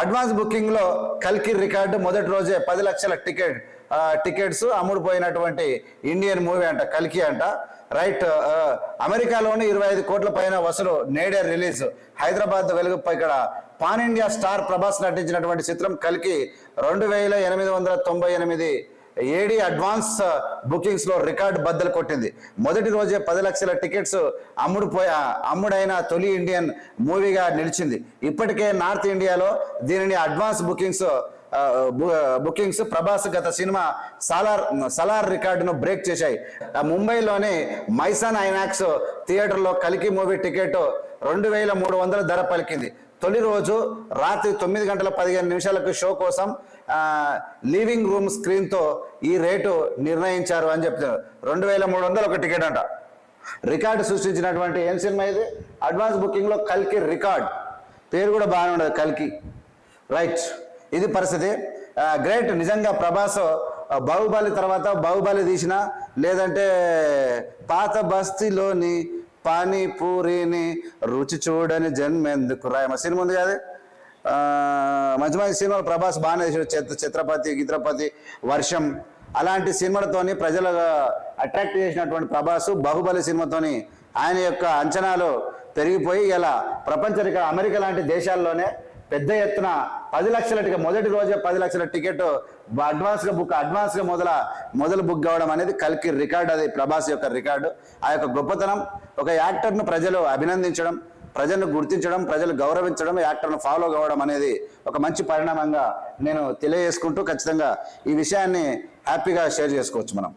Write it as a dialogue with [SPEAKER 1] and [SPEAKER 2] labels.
[SPEAKER 1] Advance బుకింగ్లో కల్కి record మొదటి రోజే పది లక్షల టికెట్ టికెట్స్ అమ్ముడుపోయినటువంటి ఇండియన్ మూవీ అంట కల్కి అంట. రైట్ అమెరికాలోని ఇరవై ఐదు కోట్ల పైన వసూలు నేడే రిలీజ్. హైదరాబాద్ వెలుగు ఇక్కడ పాన్ ఇండియా స్టార్ ప్రభాస్ నటించినటువంటి చిత్రం కల్కి రెండు వేల ఎనిమిది వందల తొంభై ఎనిమిది. ఏడి అడ్వాన్స్ బుకింగ్స్లో రికార్డు బద్దలు కొట్టింది. మొదటి రోజే పది లక్షల టికెట్స్ అమ్ముడుపోయి అమ్ముడైన తొలి ఇండియన్ మూవీగా నిలిచింది. ఇప్పటికే నార్త్ ఇండియాలో దీనిని అడ్వాన్స్ బుకింగ్స్ బుకింగ్స్ ప్రభాస్ గత సినిమా సలార్ సలార్ రికార్డును బ్రేక్ చేశాయి. ముంబైలోని మైసాన్ ఐనాక్స్ థియేటర్లో కలికి మూవీ టికెట్ రెండు వేల మూడు వందల ధర పలికింది. తొలి రోజు రాత్రి తొమ్మిది గంటల పదిహేను నిమిషాలకు షో కోసం లీవింగ్ రూమ్ స్క్రీన్తో ఈ రేటు నిర్ణయించారు అని చెప్తున్నారు. రెండు వేల మూడు వందలు ఒక టికెట్ అంట. రికార్డు సృష్టించినటువంటి ఏం సినిమా ఇది? అడ్వాన్స్ బుకింగ్లో కల్కి రికార్డ్. పేరు కూడా బాగానే ఉండదు కల్కి. రైట్ ఇది పరిస్థితి. గ్రేట్ నిజంగా ప్రభాస్ బాహుబలి తర్వాత బాహుబలి తీసిన లేదంటే పాత బస్తీలోని పానీపూరిని రుచి చూడని జన్మెందుకు? రాయమ సినిమా ఉంది కదా మంచి మంచి సినిమాలు ప్రభాస్ బాగానే చిత్ర చిత్రపతి గిత్రపతి వర్షం అలాంటి సినిమాలతోని ప్రజలు అట్రాక్ట్ చేసినటువంటి ప్రభాస్ బాహుబలి సినిమాతోని ఆయన యొక్క అంచనాలు పెరిగిపోయి ఇలా ప్రపంచ అమెరికా లాంటి దేశాల్లోనే పెద్ద ఎత్తున పది లక్షల టికెట్ మొదటి రోజే పది లక్షల టికెట్ అడ్వాన్స్గా బుక్ అడ్వాన్స్గా మొదల మొదలు బుక్ కావడం అనేది కల్కి రికార్డు అది ప్రభాస్ యొక్క రికార్డు. ఆ యొక్క గొప్పతనం ఒక యాక్టర్ను ప్రజలు అభినందించడం ప్రజలను గుర్తించడం ప్రజలు గౌరవించడం యాక్టర్ను ఫాలో కావడం అనేది ఒక మంచి పరిణామంగా నేను తెలియజేసుకుంటూ ఖచ్చితంగా ఈ విషయాన్ని హ్యాపీగా షేర్ చేసుకోవచ్చు మనం.